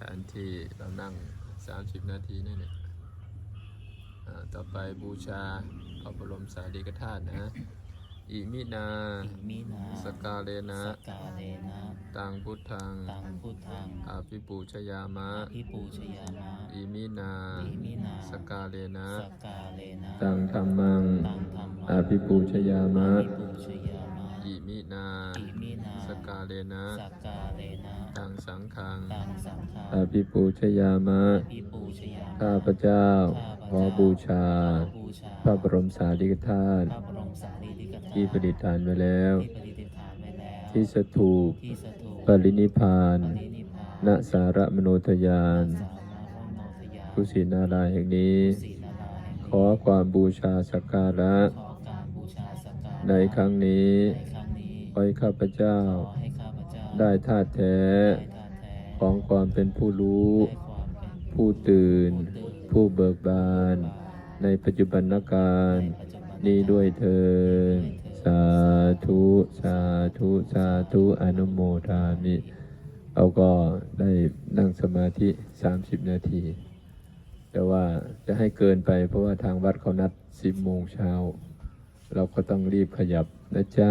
ถานที่เรานั่ง 30 นาทีนี่เนี่ยอ่าต่อไปบูชาพระบรมสารีริกธาตุนะอิมินาอิมินาสกาเลนะสกาเลนะตังพุทธังตังพุทธังอาภิปูชยามะ อิปูชยามะอิมินาอิมินาสกาเลนะสกาเลนะ ตังธรรมังตังธรรมะอาภิปูชยามะอิปูชยามะ อิมินาอิมินาสกาเลนะสกาเลนะ ตังสังขังตังสังฆา อาภิปูชยามะอิปูชยามะ ข้าพเจ้า ขอบูชาขอบูชาพระบรมสารีริกธาตุพระบรมสารีริกธาตุที่ประดิษฐานไว้แล้ว ที่ประดิษฐานไว้แล้วที่สถูปที่สถูปปรินิพพานปรินิพพานณสารมโนทยานสามารถโนทยากุศินารายณ์แห่งนี้ศีนาราแห่งขอความบูชาสักการะขอการบูชาสักการะในครั้งนี้ในครั้งนี้ขอให้ข้าพเจ้าขอให้ข้าพเจ้าได้ธาตุแท้ได้ธาตุแท้ ของความเป็นผู้รู้ได้ความเป็นผู้ตื่น ผู้เบิกบานบาลในปัจจุบันการในปัจจุบันนี้ด้วยเถิดสาธุสาธุสาธุอนุโมทามิเอาก็ได้นั่งสมาธิ 30 นาที แต่ว่าจะให้เกินไปเพราะว่าทางวัดเขานัด 10 โมงเช้า เราก็ต้องรีบขยับนะจ๊ะ